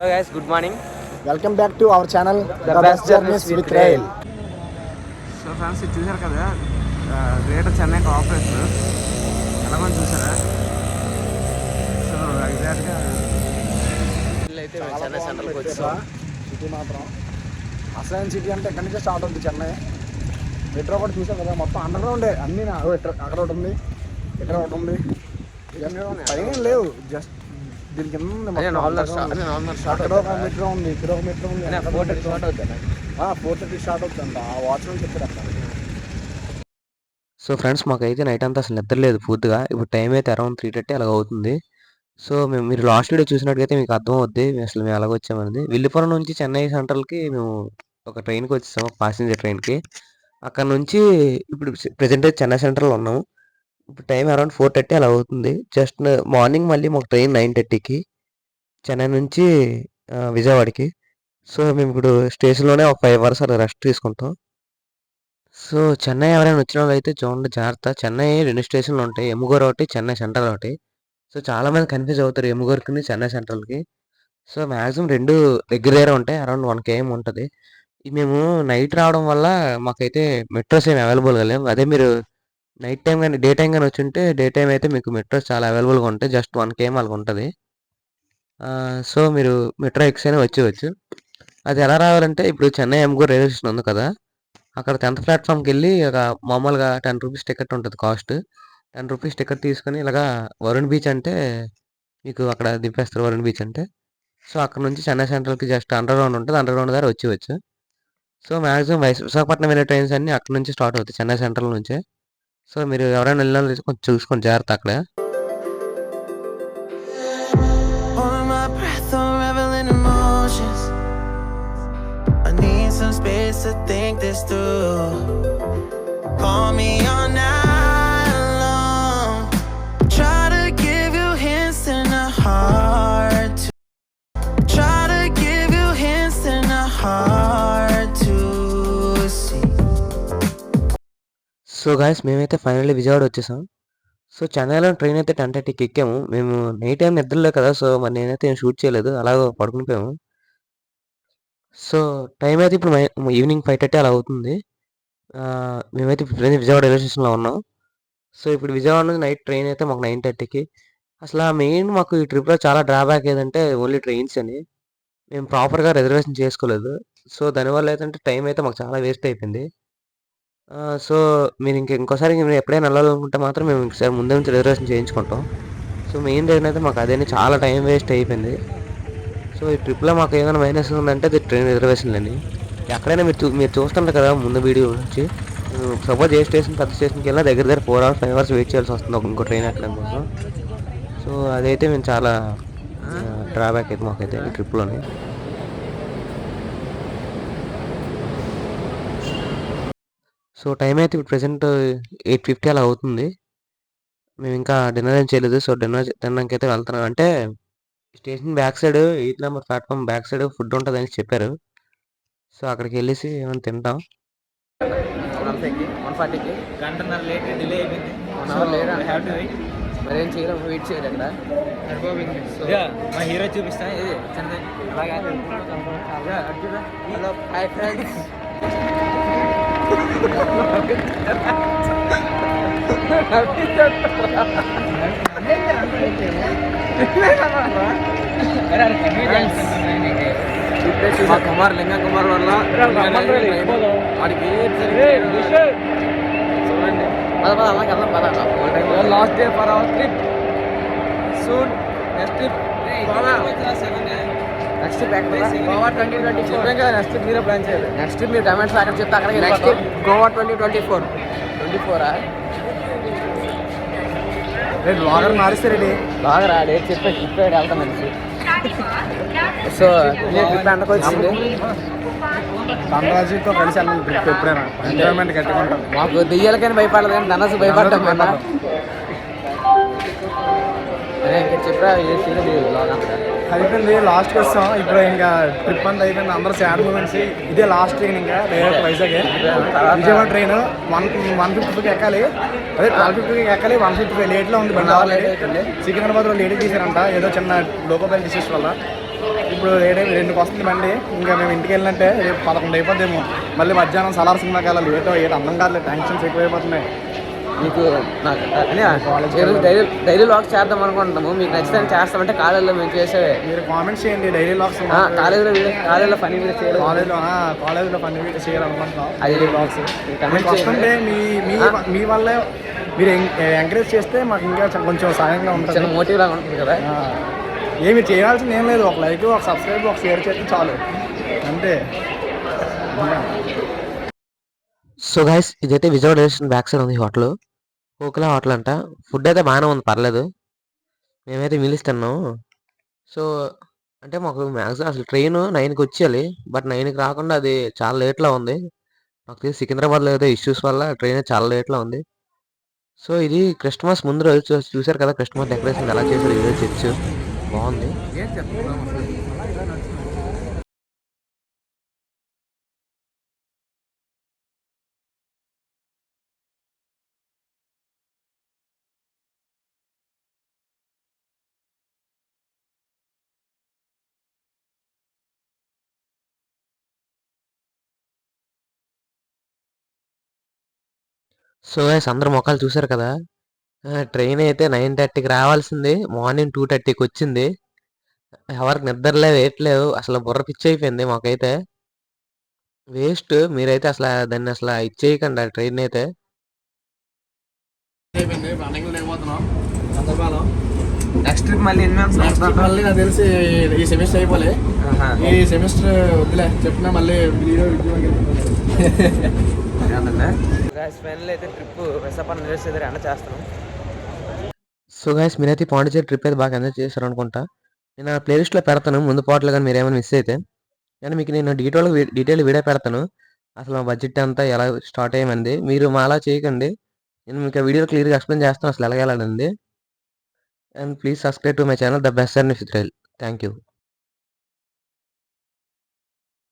Guys good morning welcome back to our channel the best journeys with rail so friends ఇది చూసారు కదా? Greater Chennai corporation ఎలాగో చూసారా so ఎగ్జాక్ట్గా అయితే చెన్నై సెంట్రల్కి వచ్చాం. సిటీ మాత్రం. అసలైన సిటీ అంటే ఎక్కడి నుంచే స్టార్ట్ అవుతుంది చెన్నై మెట్రో కూడా చూసాం కదా మొత్తం అండర్ గ్రౌండే అన్నీ అక్కడ ఒకటి ఉంది. ఇక్కడ ఒకటి ఉంది. పైన లేవు. జస్ట్ దీని కింద ఉంది అదే మొత్తం నార్మల్ underground. స్టార్ట్ అదే నార్మల్ స్టార్ట్ అక్కడ ఒక మెట్రో ఉంది ఇక్కడ ఒక మెట్రో ఉంది. ఫోర్ థర్టీ స్టార్ట్ అవుతుంది. ఫోర్ థర్టీ స్టార్ట్ అవుతుందంట. ఆ వాచ్మెన్ చెప్పారు అక్కడ. సో ఫ్రెండ్స్ మాకైతే నైట్ అంతా అసలు నిద్ర లేదు పూర్తిగా. ఇప్పుడు టైం అయితే అరౌండ్ త్రీ థర్టీ అలా అవుతుంది. సో మేము మీరు లాస్ట్ వీడియో చూసినట్టుగైతే మీకు అర్థం అవుద్ది. అసలు మేము ఎలాగ వచ్చామనేది. విల్లిపురం నుంచి చెన్నై సెంట్రల్కి మేము ఒక ట్రైన్కి వచ్చేసాము ప్యాసింజర్ ట్రైన్కి అక్కడ నుంచి ఇప్పుడు ప్రెజెంట్ అయితే చెన్నై సెంట్రల్లో ఉన్నాము. ఇప్పుడు టైం అరౌండ్ ఫోర్ థర్టీ అలా అవుతుంది. జస్ట్ మార్నింగ్ మళ్ళీ మాకు ట్రైన్ నైన్ థర్టీకి చెన్నై నుంచి విజయవాడకి. సో మేము ఇప్పుడు స్టేషన్లోనే ఒక ఫైవ్ అవర్స్ అలా రెస్ట్ తీసుకుంటాం. సో చెన్నై ఎవరైనా వచ్చిన వాళ్ళు అయితే చూడండి జాగ్రత్త. చెన్నై రెండు స్టేషన్లు ఉంటాయి. ఎముగూరు ఒకటి చెన్నై సెంట్రల్ ఒకటి. సో చాలామంది కన్ఫ్యూజ్ అవుతారు ఎముగూరుకి చెన్నై సెంట్రల్కి. సో మ్యాక్సిమం రెండు దగ్గర దగ్గర ఉంటాయి. అరౌండ్ వన్ కేఎం ఉంటుంది. మేము నైట్ రావడం వల్ల మాకైతే మెట్రోస్ ఏమి అవైలబుల్గా లేవు. అదే మీరు నైట్ టైం కానీ డే టైం కానీ వచ్చి ఉంటే డే టైం అయితే మీకు మెట్రోస్ చాలా అవైలబుల్గా ఉంటాయి. జస్ట్ వన్ కేఎం అలాగ ఉంటుంది. సో మీరు మెట్రో ఎక్స్ అయినా వచ్చేవచ్చు అది ఎలా రావాలంటే ఇప్పుడు చెన్నై ఎంగూర్ రైల్వే స్టేషన్ ఉంది కదా అక్కడ టెన్త్ ప్లాట్ఫామ్కి వెళ్ళి ఒక మామూలుగా టెన్ రూపీస్ టికెట్ ఉంటుంది కాస్ట్. టెన్ రూపీస్ టికెట్ తీసుకొని ఇలాగా వరుణ్ బీచ్ అంటే మీకు అక్కడ దింపేస్తారు వరుణ్ బీచ్ అంటే. సో అక్కడ నుంచి చెన్నై సెంట్రల్కి జస్ట్ అండర్ గ్రౌండ్ ఉంటుంది. అండర్ గ్రౌండ్ ద్వారా వచ్చేవచ్చు సో మ్యాక్సిమం వైస్ విశాఖపట్నం వెళ్ళే ట్రైన్స్ అన్నీ అక్కడ నుంచి స్టార్ట్ అవుతాయి చెన్నై సెంట్రల్ నుంచే. సో మీరు ఎవరైనా వెళ్ళిన వాళ్ళు కొంచెం చూసుకోండి జాగ్రత్త అక్కడ Holding my breath, unraveling emotions. I need some space to think this through. Call me all night So guys మేమైతే ఫైనల్లీ విజయవాడ వచ్చేసాం. సో చెన్నైలో ట్రైన్ అయితే టెన్ థర్టీకి ఎక్కాము. మేము నైట్ టైం నిద్రలే కదా సో మరి నేనైతే ఏం షూట్ చేయలేదు. అలాగ పడుకుని పోయాము. సో టైం అయితే ఇప్పుడు ఈవినింగ్ ఫైవ్ థర్టీ అలా అవుతుంది. మేమైతే ఇప్పుడు విజయవాడ రైల్వే స్టేషన్లో ఉన్నాం. సో ఇప్పుడు విజయవాడ నుంచి నైట్ ట్రైన్ అయితే మాకు నైన్ థర్టీకి అసలు ఆ మెయిన్ మాకు ఈ ట్రిప్లో చాలా డ్రాబ్యాక్ ఏదంటే ఓన్లీ ట్రైన్స్ అని. మేము ప్రాపర్గా రిజర్వేషన్ చేసుకోలేదు. సో దానివల్ల ఏంటంటే టైం అయితే మాకు చాలా వేస్ట్ అయిపోయింది. సో మీరు ఇంక ఇంకోసారి మీరు ఎప్పుడైనా వెళ్ళాలనుకుంటే మాత్రం మేము ఇంకోసారి ముందే నుంచి రిజర్వేషన్ చేయించుకుంటాం. సో మెయిన్ రీజన్ అయితే మాకు అదే చాలా టైం వేస్ట్ అయిపోయింది. సో ఈ ట్రిప్లో మాకు ఏదైనా మైనస్ ఉందంటే అది ట్రైన్ రిజర్వేషన్ అండి. ఎక్కడైనా మీరు చూ- మీరు చూస్తుంటారు కదా ముందు వీడియో నుంచి. సపోజ్ ఏ స్టేషన్ పెద్ద స్టేషన్కి వెళ్ళినా దగ్గర దగ్గర four hours five hours wait చేయాల్సి వస్తుంది ఒక ఇంకో ట్రైన్ ఎక్కడం కోసం. సో అదైతే మేము చాలా డ్రాబ్యాక్ అయితే మాకైతే ఈ ట్రిప్లోని. సో టైం అయితే ఇప్పుడు ప్రెసెంట్ ఎయిట్ ఫిఫ్టీ అలా అవుతుంది. మేము ఇంకా డిన్నర్ ఏం చేయలేదు. సో డిన్నర్ తినడానికి అయితే వెళ్తున్నాం. అంటే station back side eight number platform back side food ఉంటుంది అని చెప్పారు. సో అక్కడికి వెళ్ళేసి ఏమైనా తింటాం. వన్ ఫైవ్కి వన్ ఫార్టీకి. గంటన్నర లేట్ డిలే అయిపోయింది. వన్ అవర్ లేదా మరి ఏం చేయలేము వెయిట్ చేయాలి అక్కడ. సో మా హీరో చూపిస్తా. ఇది చెన్నై అలాగే హలో హాయ్ ఫ్రెండ్స్. మా కుమార్ లింగ కుమార్ వల్ల వాడికి చూడండి పద పద అలాగే వెళ్దాం పద last day for our trip soon next trip next Goa twenty twenty four next మీరే ప్లాన్ చేయాలి. నెక్స్ట్ మీరు డైమండ్స్ అక్కడ చెప్తే అక్కడికి next Goa twenty twenty four twenty ఫోరా రేపు లాగర్ మారిస్తారండి బాగా రాడే చెప్పే చెప్పే వెళ్తాం మనిషి సో నేను ట్రిప్ ఎండకు వచ్చింది. ధనరాజుతో కలిసి వెళ్ళాలి ట్రిప్ ఎప్పుడైనా. ఎంజాయ్మెంట్ కట్టుకుంటాం మాకు దెయ్యాలకైనా భయపడలేదు కానీ ధనసు భయపడ్డాం. అయిపోయింది లాస్ట్కి వస్తాం. ఇప్పుడు ఇంకా ట్రిప్ అంతా అయిపోయింది అందరూ సాడ్ మూమెంట్స్ ఇదే లాస్ట్ ట్రైన్ ఇంకా direct Vizag Vijayawada train one one ఫిఫ్టీకి ఎక్కాలి. అదే ట్వెల్వ్ ఫిఫ్టీకి ఎక్కాలి వన్ ఫిఫ్టీ లేట్లో ఉంది బండి అవుతుంది. సికింద్రాబాద్లో లేట్ తీసారంట ఏదో చిన్న లోకల్ డిసీజ్ వల్ల. ఇప్పుడు ఏడే రెండుకి వస్తుంది బండి ఇంకా మేము ఇంటికి వెళ్ళినట్టే రేపు పదకొండు అయిపోద్దేమో. మళ్ళీ మధ్యాహ్నం సలార్ సినిమాకి వెళ్ళాలి ఏటో ఏటో అర్థం కాదు టెన్షన్స్ ఎక్కువైపోతున్నాయి. మీకు డైలీ డైలీ లాక్స్ చేద్దాం అనుకుంటున్నాము. మీకు నచ్చితే చేస్తామంటే కాలేజీలో మేము చేసేవే మీరు కామెంట్స్ చేయండి డైలీ లాగ్స్ ఆ, కాలేజీలో కాలేజీలో పని వీడియో చేయడం కాలేజ్లో కాలేజ్లో పని వీడియో చేయాలనుకుంటున్నాం. అది లాక్స్. కమెంట్ మీకు వస్తుంటే చేయండి. మీ మీ వల్లే మీరు ఎంకరేజ్ చేస్తే మాకు ఇంకా కొంచెం సాయంగా ఉంటుంది. మోటివ్ లాగా ఉంటుంది కదా. ఏమి చేయాల్సింది ఏం లేదు. ఒక లైక్ ఒక సబ్స్క్రైబ్ ఒక షేర్ చేస్తే చాలు. అంతే. సో గైస్ ఇదైతే విజయవాడ స్టేషన్ బ్యాక్ సైడ్ ఉంది హోటల్. కోకిలా హోటల్ అంట. ఫుడ్ అయితే బాగానే ఉంది పర్లేదు. మేమైతే మీల్స్ సో అంటే మాకు మ్యాక్సిమం అసలు ట్రైన్ నైన్కి వచ్చేయాలి. బట్ నైన్కి రాకుండా అది చాలా లేట్లో ఉంది. నాకు తెలిసి సికింద్రాబాద్లో ఏదో ఇష్యూస్ వల్ల ట్రైన్ చాలా లేట్లో ఉంది. సో ఇది క్రిస్మస్ ముందు రోజు చూసారు కదా క్రిస్మస్ డెకరేషన్ ఎలా చేశారు ఇదే చర్చ్ బాగుంది. సో గైస్ అందరు మొక్కలు చూశారు కదా? ట్రైన్ అయితే నైన్ థర్టీకి రావాల్సింది. మార్నింగ్ టూ థర్టీకి వచ్చింది. ఎవరికి నిద్రలే వేయట్లేవు అసలు బుర్ర పిచ్చి అయిపోయింది మాకైతే. వేస్ట్. మీరైతే అసలు దాన్ని అసలు ఇచ్చేయకండి ఆ ట్రైన్ అయితే. నెక్స్ట్ ట్రిప్ మళ్ళీ ఎన్ని మంత్స్ నెక్స్ట్ మళ్ళీ నాకు తెలిసి ఈ సెమిస్టర్ అయిపోలే. ఈ సెమిస్టర్ వద్దులే. చెప్పినా మళ్ళీ గాయస్ ఫైనల్ అయితే ట్రిప్ విశాఖపట్నం నిలిచేది అన్న చేస్తున్నాం. సో గైస్ మీరైతే పాండిచేరి ట్రిప్ అయితే బాగా ఎంజాయ్ చేశారు అనుకుంటా నేను ఆ ప్లేలిస్ట్లో పెడతాను ముందు పాటలు కానీ మీరు ఏమైనా మిస్ అయితే. కానీ మీకు నేను డీటెయిల్ డీటెయిల్ వీడియో పెడతాను. అసలు మా బడ్జెట్ అంతా ఎలా స్టార్ట్ అయ్యమంది మీరు మా అలా చేయకండి. నేను మీకు ఆ వీడియో క్లియర్గా ఎక్స్ప్లెయిన్ చేస్తాను అసలు ఎలా and please subscribe to my channel the best and ఫిత్రైల్ thank you